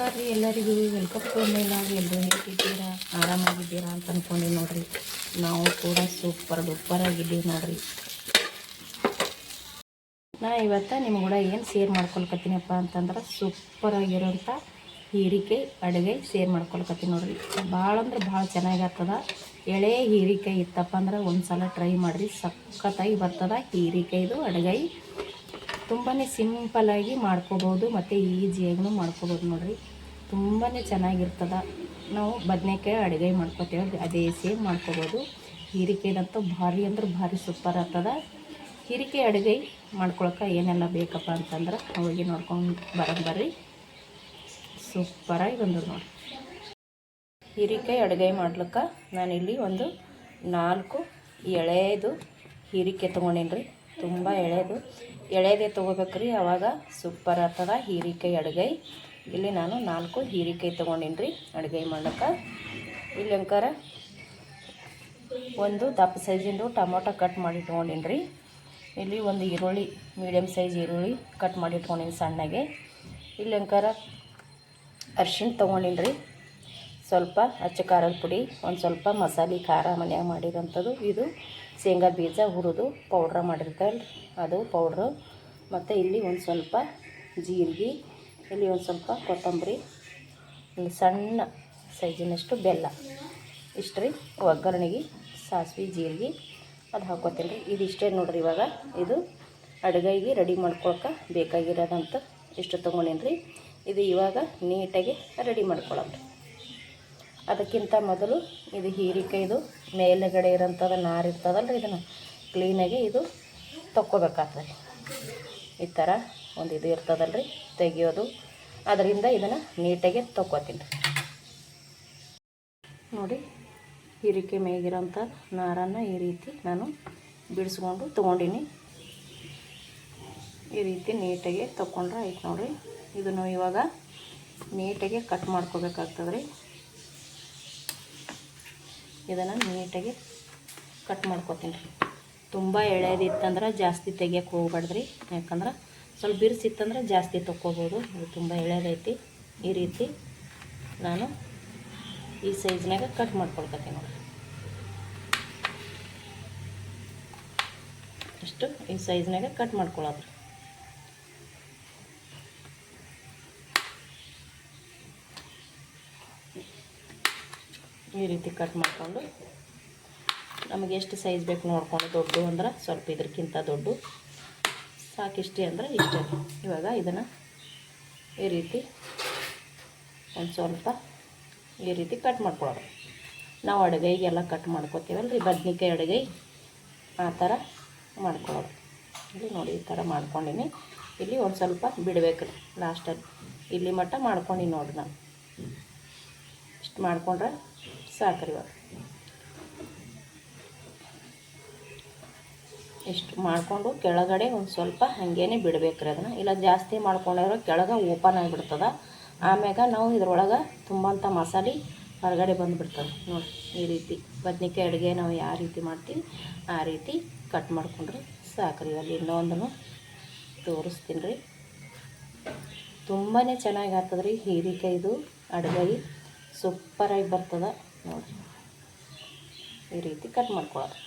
ನಮಸ್ಕಾರ ರೀ ಎಲ್ಲರಿಗೂ ವೆಲ್ಕಮ್ ಟು ಮೇಲಾಗಿ ಎಲ್ಲರೂ ಹೇಗಿದ್ದೀರಾ? ಆರಾಮಾಗಿದ್ದೀರಾ ಅಂತ ಅಂದ್ಕೊಂಡು ನೋಡಿರಿ. ನಾವು ಕೂಡ ಸೂಪರ್ ಡೂಪರ್ ಆಗಿದ್ದೀವಿ ನೋಡಿರಿ. ನಾ ಇವತ್ತು ನಿಮ್ಮ ಕೂಡ ಏನು ಸೇರ್ ಮಾಡ್ಕೊಳ್ಕತ್ತೀನಪ್ಪ ಅಂತಂದ್ರೆ ಸೂಪರ್ ಆಗಿರೋಂಥ ಹೀರಿಕಾಯಿ ಅಡುಗೆ ಶೇರ್ ಮಾಡ್ಕೊಳ್ಕತ್ತೀನಿ ನೋಡಿರಿ. ಭಾಳ ಅಂದ್ರೆ ಭಾಳ ಚೆನ್ನಾಗಿ ಆಗ್ತದ. ಎಳೆ ಹೀರಿಕಾಯಿ ಇತ್ತಪ್ಪ ಅಂದ್ರೆ ಒಂದು ಸಲ ಟ್ರೈ ಮಾಡಿರಿ. ಸಖತ್ತಾಗಿ ಬರ್ತದ ಹೀರಿಕಾಯ್ದು ಅಡುಗೆ ತುಂಬಾ ಸಿಂಪಲಾಗಿ ಮಾಡ್ಕೋಬೋದು, ಮತ್ತು ಈಸಿಯಾಗೂ ಮಾಡ್ಕೋಬೋದು ನೋಡಿರಿ. ತುಂಬಾ ಚೆನ್ನಾಗಿರ್ತದೆ. ನಾವು ಬದನೆಕಾಯಿ ಅಡುಗೆ ಮಾಡ್ಕೋತೇವೆ ಅದೇ ಸೇಮ್ ಮಾಡ್ಕೋಬೋದು. ಹೀರಿಕಾಯ್ದಂತೂ ಭಾರಿ ಅಂದ್ರೆ ಭಾರಿ ಸೂಪರ್ ಆಗ್ತದ. ಹೀರಿಕೆ ಅಡುಗೆ ಮಾಡ್ಕೊಳಕ್ಕೆ ಏನೆಲ್ಲ ಬೇಕಪ್ಪ ಅಂತಂದ್ರೆ ಹೋಗಿ ನೋಡ್ಕೊಂಡು ಬರೋದು ಬರ್ರಿ. ಸೂಪರಾಗಿ ಬಂದರು ನೋಡಿ ಹೀರಿಕಾಯಿ ಅಡುಗೆ ಮಾಡ್ಲಿಕ್ಕೆ ನಾನಿಲ್ಲಿ ಒಂದು ನಾಲ್ಕು ಎಳೆದು ಹೀರಿಕೆ ತೊಗೊಂಡೇನಿ ರೀ ತುಂಬ ಎಳೆದು ಎಳೆದೇ ತೊಗೋಬೇಕ್ರಿ, ಅವಾಗ ಸೂಪರ್ ಆಗ್ತದ. ಹೀರಿಕಾಯಿ ಅಡುಗೆ. ಇಲ್ಲಿ ನಾನು ನಾಲ್ಕು ಹೀರಿಕಾಯಿ ತೊಗೊಂಡೀನಿ ರೀ ಅಡುಗೆ ಮಾಡೋಕ್ಕೆ ಇಲ್ಲಿ ಅಂಕಾರ ಒಂದು ದಪ್ಪ ಸೈಜಿಂದು ಟೊಮೊಟೊ ಕಟ್ ಮಾಡಿ ಇಟ್ಕೊಂಡಿನಿ ರೀ ಇಲ್ಲಿ ಒಂದು ಈರುಳ್ಳಿ ಮೀಡಿಯಮ್ ಸೈಜ್ ಈರುಳ್ಳಿ ಕಟ್ ಮಾಡಿ ಇಟ್ಕೊಂಡಿನಿ ಸಣ್ಣಗೆ. ಇಲ್ಲಿ ಅಂಕಾರ ಅರ್ಶಿಣ ತೊಗೊಂಡೀನಿ ರೀ ಸ್ವಲ್ಪ ಅಚ್ಚ ಖಾರದ ಪುಡಿ, ಒಂದು ಸ್ವಲ್ಪ ಮಸಾಲೆ, ಖಾರ ಮನ್ಯಾಗ ಮಾಡಿರೋಂಥದ್ದು. ಇದು ಶೇಂಗಾ ಬೀಜ ಹುರಿದು ಪೌಡ್ರ ಮಾಡಿರ್ತಾರೆ ಅದು ಪೌಡ್ರು ಮತ್ತು ಇಲ್ಲಿ ಒಂದು ಸ್ವಲ್ಪ ಜೀರಿಗೆ, ಇಲ್ಲಿ ಒಂದು ಸ್ವಲ್ಪ ಕೊತ್ತಂಬರಿ, ಇಲ್ಲಿ ಸಣ್ಣ ಸೈಜಿನಷ್ಟು ಬೆಲ್ಲ. ಇಷ್ಟು ರೀ ಒಗ್ಗರಣೆಗೆ, ಸಾಸಿವೆ, ಜೀರಿಗೆ ಅದು ಹಾಕೋತೀನಿ ರೀ ಇದಿಷ್ಟೇ ನೋಡ್ರಿ ಇವಾಗ. ಇದು ಅಡುಗೆಗೆ ರೆಡಿ ಮಾಡ್ಕೊಳಕ್ಕೆ ಬೇಕಾಗಿರೋದಂತ ಇಷ್ಟು ತೊಗೊಂಡೀನಿ ರೀ ಇದು ಇವಾಗ ನೀಟಾಗಿ ರೆಡಿ ಮಾಡ್ಕೊಳ್ಳೋದು ಅದಕ್ಕಿಂತ ಮೊದಲು ಇದು ಹೀರಿಕಾಯ್ದು ಮೇಲುಗಡೆ ಇರೋಂಥದ್ದು ನಾರು ಇರ್ತದಲ್ಲ ಇದನ್ನು. ಕ್ಲೀನಾಗಿ ಇದು ತಕ್ಕೋಬೇಕಾಗ್ತದೆ. ಈ ಥರ ಒಂದು ಇದು ಇರ್ತದಲ್ಲ ರೀ ತೆಗಿಯೋದು. ಅದರಿಂದ ಇದನ್ನು ನೀಟಾಗಿ ತೊಕ್ಕೋತೀನಿ. ನೋಡಿ ಹೀರಿಕೆ ಮೇಗಿರೋಂಥ ನಾರನ್ನು ಈ ರೀತಿ ನಾನು ಬಿಡಿಸ್ಕೊಂಡು ತೊಗೊಂಡೀನಿ. ಈ ರೀತಿ ನೀಟಾಗಿ ತೊಗೊಂಡ್ರೆ ಆಯ್ತು ನೋಡಿರಿ. ಇದನ್ನು ಇವಾಗ ನೀಟಾಗಿ ಕಟ್ ಮಾಡ್ಕೋಬೇಕಾಗ್ತದೆ ರೀ ಇದನ್ನು ನೀಟಾಗಿ ಕಟ್ ಮಾಡ್ಕೊತೀನಿ. ರೀ ತುಂಬ ಎಳೆದಿತ್ತಂದ್ರೆ ಜಾಸ್ತಿ ತೆಗಿಯೋಕೆ ಹೋಗ್ಬಾರ್ದ್ರಿ ಯಾಕಂದ್ರೆ ಸ್ವಲ್ಪ ಬಿರ್ಸಿತ್ತಂದ್ರೆ ಜಾಸ್ತಿ ತೊಕ್ಕೋಬೋದು. ಇದು ತುಂಬ ಎಳೆದೈತಿ. ಈ ರೀತಿ ನಾನು ಈ ಸೈಜ್ನಾಗ ಕಟ್ ಮಾಡ್ಕೊಳ್ಕತ್ತೀನಿ ನೋಡಿ ಅಷ್ಟು ಈ ಸೈಜ್ನಾಗ ಕಟ್ ಮಾಡ್ಕೊಳ್ಳೋದು ಈ ರೀತಿ ಕಟ್ ಮಾಡಿಕೊಂಡು ನಮಗೆ ಎಷ್ಟು ಸೈಜ್ ಬೇಕು ನೋಡಿಕೊಂಡು ದೊಡ್ಡ ಅಂದ್ರೆ ಸ್ವಲ್ಪ ಇದಕ್ಕಿಂತ ದೊಡ್ಡ. ಸಾಕಿಷ್ಟೇ ಅಂದ್ರೆ ಇಷ್ಟೇ. ಇವಾಗ ಇದನ್ನು ಈ ರೀತಿ ಒಂದು ಸ್ವಲ್ಪ ಈ ರೀತಿ ಕಟ್ ಮಾಡ್ಕೊಳ್ಳೋದು. ನಾವು ಅಡುಗೆಗೆಲ್ಲ ಕಟ್ ಮಾಡ್ಕೋತೀವಲ್ಲ ರೀ ಬದ್ನಿಕಾಯಿ ಅಡುಗೆ ಆ ಥರ ಮಾಡ್ಕೊಳ್ಳೋದು. ಇಲ್ಲಿ ನೋಡಿ ಈ ಥರ ಮಾಡ್ಕೊಂಡಿನಿ. ಇಲ್ಲಿ ಒಂದು ಸ್ವಲ್ಪ ಬಿಡಬೇಕು ರೀ ಲಾಸ್ಟಲ್ಲಿ ಇಲ್ಲಿ ಮಟ್ಟ ಮಾಡ್ಕೊಂಡಿನಿ ನೋಡಿ ನಾನು. ಇಷ್ಟು ಮಾಡ್ಕೊಂಡ್ರೆ ಸಾಕ್ರಿ ಇವಾಗ ಇಷ್ಟು ಮಾಡಿಕೊಂಡು ಕೆಳಗಡೆ ಒಂದು ಸ್ವಲ್ಪ ಹಾಗೇನೆ ಬಿಡಬೇಕ್ರಿ ಅದನ್ನು. ಇಲ್ಲ ಜಾಸ್ತಿ ಮಾಡ್ಕೊಂಡಿರೋ ಕೆಳಗೆ ಓಪನ್ ಆಗಿಬಿಡ್ತದೆ. ಆಮ್ಯಾಗ ನಾವು ಇದ್ರೊಳಗೆ ತುಂಬಂಥ ಮಸಾಲೆ ಹೊರಗಡೆ ಬಂದುಬಿಡ್ತದೆ. ನೋಡಿ, ಈ ರೀತಿ ಬದ್ನಿಕಾಯಿ ಅಡುಗೆ ನಾವು ಯಾವ ರೀತಿ ಮಾಡ್ತೀವಿ, ಆ ರೀತಿ ಕಟ್ ಮಾಡ್ಕೊಂಡ್ರೆ ಸಾಕ್ರಿ ಅಲ್ಲಿ ಇನ್ನೊಂದನ್ನು ತೋರಿಸ್ತೀನಿ ರೀ. ತುಂಬಾ ಚೆನ್ನಾಗಿ ಆಗ್ತದ್ರಿ ಹೀರಿಕಾಯ್ದು ಅಡುಗೆ. ಸೂಪರಾಗಿ ಬರ್ತದೆ. ನೋಡಿರಿ ಈ ರೀತಿ ಕಟ್ ಮಾಡ್ಕೊಳ್ಳೋದು.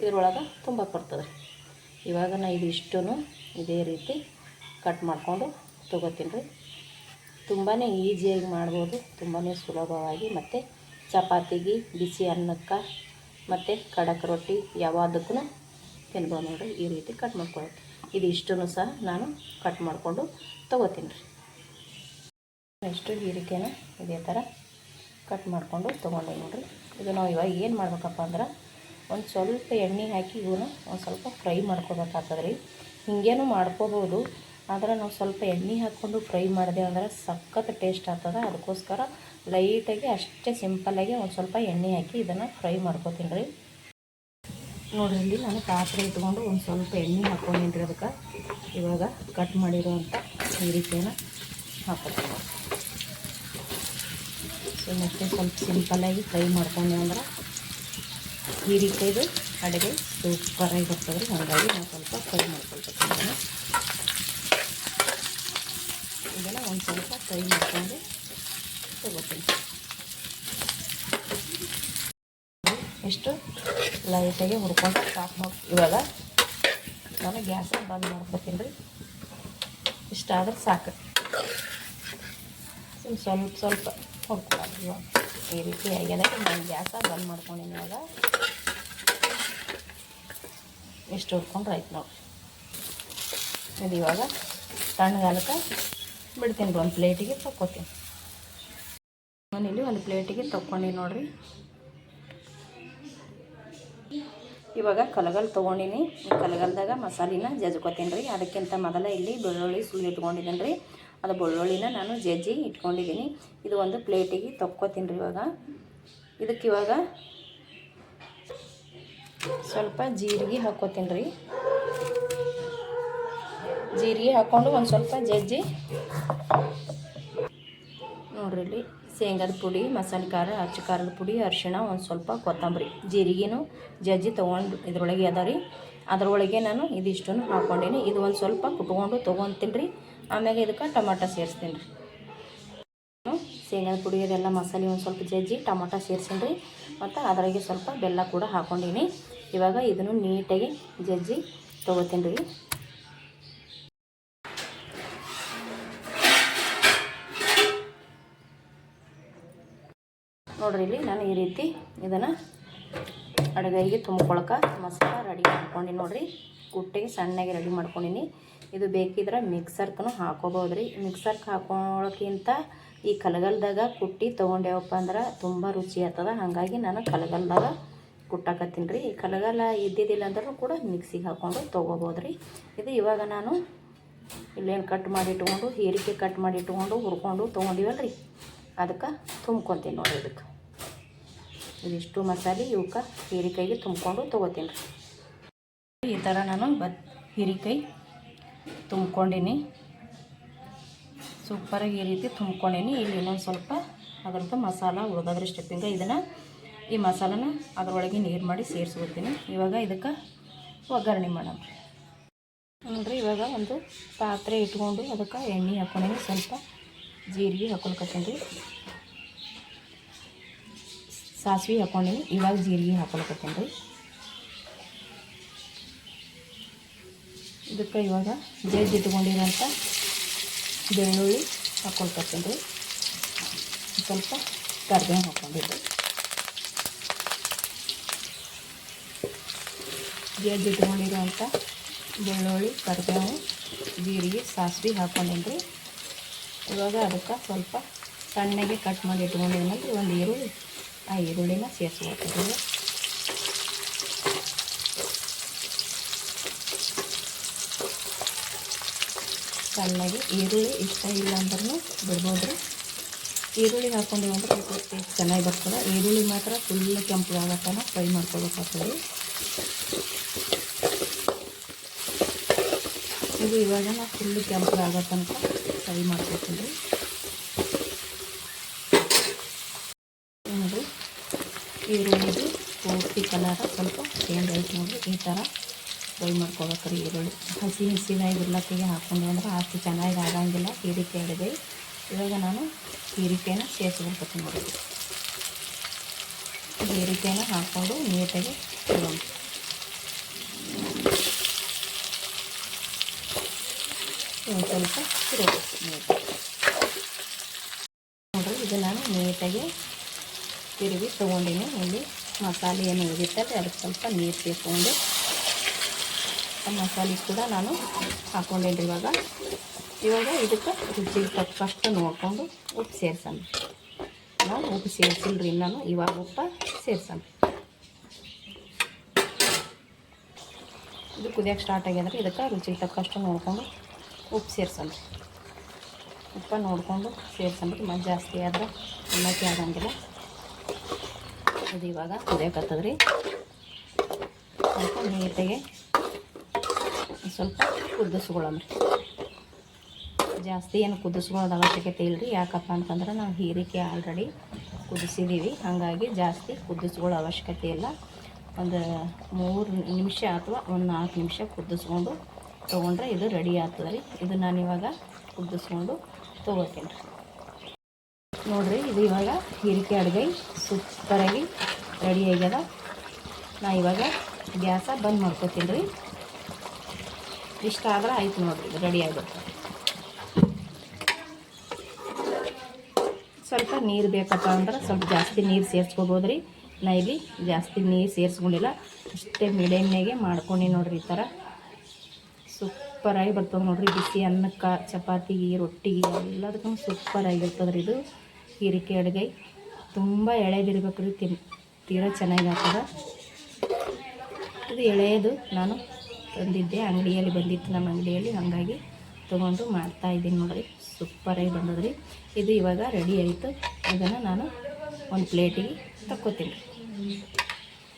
ಇದ್ರೊಳಗೆ ತುಂಬ ಬರ್ತದೆ ಇವಾಗ ನಾ ಇದಿಷ್ಟು ಇದೇ ರೀತಿ ಕಟ್ ಮಾಡಿಕೊಂಡು ತೊಗೋತೀನಿ ರೀ. ತುಂಬಾ ಈಸಿಯಾಗಿ ಮಾಡ್ಬೋದು ತುಂಬಾ ಸುಲಭವಾಗಿ. ಮತ್ತು ಚಪಾತಿಗೆ ಬಿಸಿ ಅನ್ನಕ್ಕೆ ಮತ್ತು ಖಡಕ್ ರೊಟ್ಟಿ ಯಾವಾದಕ್ಕೂ ತಿನ್ಬೋದು ನೋಡಿರಿ, ಈ ರೀತಿ ಕಟ್ ಮಾಡ್ಕೊಳ್ಳೋದು. ಇದಿಷ್ಟು ಸಹ ನಾನು ಕಟ್ ಮಾಡಿಕೊಂಡು ತೊಗೋತೀನಿ ರೀ. ನೆಕ್ಸ್ಟು ಹೀರಿಕೆನ ಇದೇ ಥರ ಕಟ್ ಮಾಡಿಕೊಂಡು ತೊಗೊಂಡೆ ನೋಡಿರಿ. ಇದು ನಾವು ಇವಾಗ ಏನು ಮಾಡ್ಬೇಕಪ್ಪ ಅಂದ್ರೆ ಒಂದು ಸ್ವಲ್ಪ ಎಣ್ಣೆ ಹಾಕಿ ಇವನ್ನ ಒಂದು ಸ್ವಲ್ಪ ಫ್ರೈ ಮಾಡ್ಕೋಬೇಕಾಗ್ತದೆ ರೀ ಹಿಂಗೇನು ಮಾಡ್ಕೋಬೋದು, ಆದರೆ ನಾವು ಸ್ವಲ್ಪ ಎಣ್ಣೆ ಹಾಕ್ಕೊಂಡು ಫ್ರೈ ಮಾಡಿದೆ ಅಂದ್ರೆ ಸಖತ್ ಟೇಸ್ಟ್ ಆಗ್ತದೆ. ಅದಕ್ಕೋಸ್ಕರ ಲೈಟಾಗಿ ಅಷ್ಟೇ ಸಿಂಪಲ್ಲಾಗಿ ಒಂದು ಸ್ವಲ್ಪ ಎಣ್ಣೆ ಹಾಕಿ ಇದನ್ನು ಫ್ರೈ ಮಾಡ್ಕೋತೀನಿ ರೀ ನೋಡಿರಿ ಇಲ್ಲಿ ನಾನು ಪಾತ್ರೆ ಇಟ್ಕೊಂಡು ಒಂದು ಸ್ವಲ್ಪ ಎಣ್ಣೆ ಹಾಕ್ಕೊಂಡಿನಿ ರೀ ಅದಕ್ಕೆ ಇವಾಗ ಕಟ್ ಮಾಡಿರುವಂಥ ಈ ರೀತಿಯನ್ನು ಹಾಕೋತೀನಿ. ಮತ್ತೆ ಸ್ವಲ್ಪ ಸಿಂಪಲ್ಲಾಗಿ ಫ್ರೈ ಮಾಡ್ಕೊಂಡೆ ಅಂದ್ರೆ ಈ ರೀತಿಯದು ಅಡುಗೆ ಸೂಪರಾಗಿ ಬರ್ತದೆ ಹಾಗಾಗಿ ನಾವು ಸ್ವಲ್ಪ ಫ್ರೈ ಮಾಡ್ಕೊಳ್ಬೇಕು ಇದೆಲ್ಲ ಒಂದು ಸ್ವಲ್ಪ ಫ್ರೈ ಮಾಡ್ಕೊಂಡು ತಗೋತೀನಿ. ಇಷ್ಟು ಲೈಟಾಗಿ ಹುರ್ಕೊಂಡು ಸ್ಟಾಪ್ ಮಾಡಿ ಇವಾಗ ನಾನು ಗ್ಯಾಸ್ ಬಂದ್ ಮಾಡ್ಕೊತೀನಿ ರೀ ಇಷ್ಟಾದ್ರೆ ಸಾಕು. ಸುಮ್ ಸ್ವಲ್ಪ ಸ್ವಲ್ಪ ಈ ರೀತಿ ಆಗ್ಯದ ನಾನು ಗ್ಯಾಸ ಬಂದ್ ಮಾಡ್ಕೊಂಡಿನಿ ಇವಾಗ. ಇಷ್ಟು ಹುಡ್ಕೊಂಡ್ರೆ ಆಯ್ತು ನೋಡಿ. ಇದು ಇವಾಗ ತಣ್ಣಗಾಲಕ್ಕೆ ಬಿಡ್ತೀನಿ ಒಂದು ಪ್ಲೇಟಿಗೆ ತಕ್ಕೋತೀನಿ. ಮನೇಲಿ ಒಂದು ಪ್ಲೇಟಿಗೆ ತಕ್ಕೊಂಡು ನೋಡ್ರಿ. ಇವಾಗ ಕಲಗಲ್ ತೊಗೊಂಡಿನಿ. ಈ ಕಲಗಲ್ದಾಗ ಮಸಾಲಿನ ಜಜ್ಕೋತೀನಿ ರೀ. ಅದಕ್ಕಿಂತ ಮೊದಲ ಇಲ್ಲಿ ಬೆಳ್ಳುಳ್ಳಿ ಸುಳ್ಳು ಇಟ್ಕೊಂಡಿದ್ದೀನಿ ರೀ. ಅದು ಬೆಳ್ಳುಳ್ಳಿನ ನಾನು ಜಜ್ಜಿ ಇಟ್ಕೊಂಡಿದ್ದೀನಿ. ಇದು ಒಂದು ಪ್ಲೇಟಿಗೆ ತೊಕ್ಕೋತೀನಿ ರೀ ಇವಾಗ. ಇದಕ್ಕೆ ಇವಾಗ ಸ್ವಲ್ಪ ಜೀರಿಗೆ ಹಾಕ್ಕೋತೀನಿ ರೀ. ಜೀರಿಗೆ ಹಾಕ್ಕೊಂಡು ಒಂದು ಸ್ವಲ್ಪ ಜಜ್ಜಿ. ನೋಡ್ರಿ ಇಲ್ಲಿ ಶೇಂಗಾದ ಪುಡಿ, ಮಸಾಲೆ ಖಾರ ಹಚ್ಚು ಖಾರದ ಪುಡಿ, ಅರಿಶಿಣ, ಒಂದು ಸ್ವಲ್ಪ ಕೊತ್ತಂಬರಿ. ಜೀರಿಗೆನೂ ಜಜ್ಜಿ ತೊಗೊಂಡು ಇದರೊಳಗೆ ಅದ ರೀ. ಅದರೊಳಗೆ ನಾನು ಇದಿಷ್ಟನ್ನು ಹಾಕ್ಕೊಂಡೀನಿ. ಇದು ಒಂದು ಸ್ವಲ್ಪ ಕುಟ್ಕೊಂಡು ತೊಗೊತೀನಿ ರೀ. ಆಮ್ಯಾಗ ಇದಕ್ಕೆ ಟೊಮಾಟೊ ಸೇರಿಸ್ತೀನಿ ರೀ. ಶೇಂಗಾದ ಪುಡಿ ಅದೆಲ್ಲ ಮಸಾಲೆ ಒಂದು ಸ್ವಲ್ಪ ಜಜ್ಜಿ ಟೊಮಾಟೊ ಸೇರಿಸೀನಿ ರೀ. ಮತ್ತು ಅದರಾಗೆ ಸ್ವಲ್ಪ ಬೆಲ್ಲ ಕೂಡ ಹಾಕ್ಕೊಂಡೀನಿ ಇವಾಗ ಇದನ್ನು ನೀಟಾಗಿ ಜಜ್ಜಿ ತೊಗೋತೀನಿ ರೀ. ನೋಡ್ರಿ ಇಲ್ಲಿ ನಾನು ಈ ರೀತಿ ಇದನ್ನು ಅಡುಗೆಗೆ ತುಂಬ್ಕೊಳಕ್ಕೆ ಮಸಾಲ ರೆಡಿ ಮಾಡ್ಕೊಂಡು ನೋಡ್ರಿ. ಕುಟ್ಟಿಗೆ ಸಣ್ಣಗೆ ರೆಡಿ ಮಾಡ್ಕೊಂಡಿನಿ. ಇದು ಬೇಕಿದ್ರೆ ಮಿಕ್ಸರ್ಗೂ ಹಾಕೋಬೋದು ರೀ ಮಿಕ್ಸರ್ಗೆ ಹಾಕೋಳಕ್ಕಿಂತ ಈ ಕಲಗಲ್ದಾಗ ಕುಟ್ಟಿ ತೊಗೊಂಡೇವಪ್ಪ ಅಂದ್ರೆ ತುಂಬ ರುಚಿ ಆಗ್ತದ. ಹಾಗಾಗಿ ನಾನು ಕಲಗಲ್ದಾಗ ಕುಟ್ಟಾಕತ್ತೀನಿ ರೀ. ಕಲಗಲ್ಲ ಇದ್ದಿದ್ದಿಲ್ಲ ಅಂದ್ರೂ ಕೂಡ ಮಿಕ್ಸಿಗೆ ಹಾಕ್ಕೊಂಡು ತೊಗೋಬೋದು ರೀ ಇದು ಇವಾಗ ನಾನು ಇಲ್ಲೇನು ಕಟ್ ಮಾಡಿ ಇಟ್ಕೊಂಡು, ಹೀರಿಕೆ ಕಟ್ ಮಾಡಿ ಇಟ್ಕೊಂಡು, ಹುರ್ಕೊಂಡು ತೊಗೊಂಡಿವಲ್ಲ ರೀ ಅದಕ್ಕೆ ತುಂಬ್ಕೊತೀನಿ ನೋಡಿ ಇದಕ್ಕೆ. ಇದಿಷ್ಟು ಮಸಾಲೆ, ಇವಕ್ಕೆ ಹೀರಿಕಾಯಿಗೆ ತುಂಬ್ಕೊಂಡು ತೊಗೋತೀನಿ ರೀ. ಈ ಥರ ನಾನು ಬತ್ ಹೀರಿಕಾಯಿ ತುಂಬ್ಕೊಂಡಿನಿ. ಸೂಪರಾಗಿ ಈ ರೀತಿ ತುಂಬ್ಕೊಂಡಿನಿ. ಇಲ್ಲಿ ಇನ್ನೊಂದು ಸ್ವಲ್ಪ ಅದರದ್ದು ಮಸಾಲ ಉಳಿದಾದ್ರೆ ಸ್ಟೆಪ್ಪಿಂಗ. ಇದನ್ನು ಈ ಮಸಾಲನ ಅದರೊಳಗೆ ನೀರು ಮಾಡಿ ಸೇರಿಸ್ಬಿಡ್ತೀನಿ. ಇವಾಗ ಇದಕ್ಕೆ ಒಗ್ಗರಣೆ ಮಾಡೋಣ. ನೋಡ್ರಿ ಇವಾಗ ಒಂದು ಪಾತ್ರೆ ಇಟ್ಕೊಂಡು ಅದಕ್ಕೆ ಎಣ್ಣೆ ಹಾಕೊಂಡೀನಿ. ಸ್ವಲ್ಪ ಜೀರಿಗೆ ಹಾಕೊಳ್ಕತ್ತೀನಿ. ರೀ ಸಾಸಿವೆ ಹಾಕೊಂಡೀನಿ. ಇವಾಗ ಜೀರಿಗೆ ಹಾಕೊಳ್ಕತ್ತೀನಿ. ಇದಕ್ಕೆ ಇವಾಗ ಜಜ್ಜಿ ಇಟ್ಕೊಂಡಿರೋಂಥ ಬೆಳ್ಳುಳ್ಳಿ ಹಾಕ್ಕೊಳ್ತಕ್ಕಂಥ ಸ್ವಲ್ಪ ಕರ್ಬೇವು ಹಾಕ್ಕೊಂಡಿದ್ದೆ. ಜಜ್ಜಿ ಇಟ್ಕೊಂಡಿರೋಂಥ ಬೆಳ್ಳುಳ್ಳಿ, ಕರ್ಬೇವು, ಜೀರಿಗೆ, ಸಾಸಿವೆ ಹಾಕ್ಕೊಂಡೀನಿ ರೀ ಇವಾಗ ಅದಕ್ಕೆ ಸ್ವಲ್ಪ ಸಣ್ಣಗೆ ಕಟ್ ಮಾಡಿ ಇಟ್ಕೊಂಡಿದ್ಮೇಲೆ ಒಂದು ಈರುಳ್ಳಿ, ಆ ಈರುಳ್ಳಿನ ಸೇರಿಸ್ಕೊಳ್ತಿದ್ದೀವಿ ಸಣ್ಣಗೆ ಈರುಳ್ಳಿ ಇಷ್ಟ ಇಲ್ಲ ಅಂದ್ರೂ ಬಿಡ್ಬೋದು ರೀ ಈರುಳ್ಳಿ ಹಾಕ್ಕೊಂಡಿವಿ ಅಂದ್ರೆ ಟೇಸ್ಟ್ ಚೆನ್ನಾಗಿ ಬರ್ತದೆ. ಈರುಳ್ಳಿ ಮಾತ್ರ ಫುಲ್ ಕೆಂಪು ಆಗತ್ತಾನ ಫ್ರೈ ಮಾಡ್ಕೊಬೇಕಾಗ್ತದೆ ಇದು ಇವಾಗ ನಾವು ಫುಲ್ ಕೆಂಪು ಆಗೋ ತನಕ ಫ್ರೈ ಮಾಡ್ಕೊತೀನಿ ನೋಡಿರಿ ಈರುಳ್ಳಿದು ಪೂರ್ತಿ ಕಲರ ಸ್ವಲ್ಪ ಚೇಂಜ್ ಆಯ್ತು ನೋಡಿರಿ ಈ ಥರ ಫ್ರೈ ಮಾಡ್ಕೋಬೇಕ್ರಿ ಈರುಳ್ಳಿ. ಹಸಿ ಹಸಿನಾಗಿ ಇರ್ಲತ್ತಿಗೆ ಹಾಕ್ಕೊಂಡೆ ಅಂದ್ರೆ ಅಷ್ಟು ಚೆನ್ನಾಗಿ ಆಗಂಗಿಲ್ಲ. ಹೀರಿಕೆ ಹಿಡಿದೆ ಇವಾಗ ನಾನು ಹೀರಿಕೆಯನ್ನು ಸೇರಿಸ್ಬಿಡ್ತೀನಿ ನೋಡಿ. ಹೀರಿಕೆಯನ್ನು ಹಾಕ್ಕೊಂಡು ನೀಟಾಗಿ ಇಡೋಣ. ಸ್ವಲ್ಪ ತಿರುಗಿಸಿ ನೀಟಾಗಿ ನೋಡಿರಿ ಇದು ನಾನು ನೀಟಾಗಿ ತಿರುಗಿ ತೊಗೊಂಡಿನಿ. ಇಲ್ಲಿ ಮಸಾಲೆ ಏನು ಉಳಿದಿತ್ತಲ್ಲ ಅದಕ್ಕೆ ಸ್ವಲ್ಪ ನೀರು ಸೇರಿಸ್ಕೊಂಡು ಆ ಮಸಾಲೆ ಕೂಡ ನಾನು ಹಾಕ್ಕೊಂಡೇನಿ ಇವಾಗ. ಇವಾಗ ಇದಕ್ಕೆ ರುಚಿಗೆ ತಕ್ಕಷ್ಟು ನೋಡಿಕೊಂಡು ಉಪ್ಪು ಸೇರ್ಸೋಣ. ನಾನು ಉಪ್ಪು ಸೇರಿಸಿಲ್ಲ ರೀ ನಾನು, ಇವಾಗ ಉಪ್ಪು ಸೇರ್ಸೋಣ. ಇದು ಕುದಿಯೋಕೆ ಸ್ಟಾರ್ಟ್ ಆಗ್ಯದ್ರಿ, ಇದಕ್ಕೆ ರುಚಿಗೆ ತಕ್ಕಷ್ಟು ನೋಡಿಕೊಂಡು ಉಪ್ಪು ಸೇರ್ಸೋಣ. ಉಪ್ಪು ನೋಡಿಕೊಂಡು ಸೇರ್ಸಂದ್ರೆ ಮತ್ತೆ ಜಾಸ್ತಿ ಆದ್ರೆ ತಿನ್ನೋಕ್ಕೆ ಆಗಂಗಿಲ್ಲ. ಇದು ಇವಾಗ ಕುದಿಯೋಕತ್ತದ್ರಿ ಸ್ವಲ್ಪ ನೀಟಾಗಿ ಸ್ವಲ್ಪ ಕುದಿಸ್ಕೊಳ್ಳೋಣ ಜಾಸ್ತಿ ಏನು ಕುದಿಸ್ಕೊಳ್ಳೋದು ಅವಶ್ಯಕತೆ ಇಲ್ಲ ರೀ ಯಾಕಪ್ಪ ಅಂತಂದ್ರೆ ನಾವು ಹೀರಿಕೆ ಆಲ್ರೆಡಿ ಕುದಿಸಿದ್ದೀವಿ ಹಾಗಾಗಿ ಜಾಸ್ತಿ ಕುದಿಸ್ಕೊಳ್ಳೋ ಅವಶ್ಯಕತೆ ಇಲ್ಲ. ಒಂದು ಮೂರು ನಿಮಿಷ ಅಥವಾ ಒಂದು ನಾಲ್ಕು ನಿಮಿಷ ಕುದಿಸ್ಕೊಂಡು ತೊಗೊಂಡ್ರೆ ಇದು ರೆಡಿ ಆಗ್ತದೆ ರೀ. ಇದು ನಾನು ಇವಾಗ ಕುದಿಸ್ಕೊಂಡು ತೊಗೋತೀನಿ ನೋಡಿರಿ, ಇದು ಇವಾಗ ಹೀರಿಕೆ ಅಡುಗೆ ಸೂಪರಾಗಿ ರೆಡಿ ಆಗ್ಯದ. ನಾ ಇವಾಗ ಗ್ಯಾಸ ಬಂದ್ ಮಾಡ್ಕೊತೀನಿ ರೀ. ಇಷ್ಟ ಆದ್ರೆ ಆಯ್ತು ನೋಡಿರಿ ರೆಡಿ ಆಗುತ್ತೆ. ಸ್ವಲ್ಪ ನೀರು ಬೇಕಪ್ಪ ಅಂದ್ರೆ ಸ್ವಲ್ಪ ಜಾಸ್ತಿ ನೀರು ಸೇರಿಸ್ಕೋಬೋದು ರೀ ನಾ ಇಲ್ಲಿ ಜಾಸ್ತಿ ನೀರು ಸೇರಿಸ್ಕೊಂಡಿಲ್ಲ, ಅಷ್ಟೇ ಮೀಡಿಯಮ್ನಾಗೆ ಮಾಡ್ಕೊಂಡು ನೋಡ್ರಿ ಈ ಥರ ಸೂಪರಾಗಿ ಬರ್ತದೆ ನೋಡ್ರಿ, ಬಿಸಿ ಅನ್ನಕ್ಕೆ ಚಪಾತಿಗೆ ರೊಟ್ಟಿಗೆ ಎಲ್ಲದಕ್ಕೂ ಸೂಪರಾಗಿರ್ತದೆ ರೀ ಇದು. ಹೀರಿಕೆ ಅಡುಗೆ. ತುಂಬ ಎಳೆದಿರ್ಬೇಕು ರೀ ತಿನ್ ತೀರಾ ಚೆನ್ನಾಗಿ ಆಗ್ತದೆ. ಇದು ಎಳೆಯದು ನಾನು. ತಂದಿದ್ದೆ. ಅಂಗಡಿಯಲ್ಲಿ ಬಂದಿತ್ತು ನಮ್ಮ ಅಂಗಡಿಯಲ್ಲಿ. ಹಾಗಾಗಿ ತೊಗೊಂಡು ಮಾಡ್ತಾ ಇದ್ದೀನಿ ನೋಡ್ರಿ. ಸೂಪರಾಗಿ ಬಂದದ್ರಿ. ಇದು ಇವಾಗ ರೆಡಿ ಆಯಿತು. ಇದನ್ನು ನಾನು ಒಂದು ಪ್ಲೇಟಿಗೆ ತಕ್ಕೋತೀನಿ.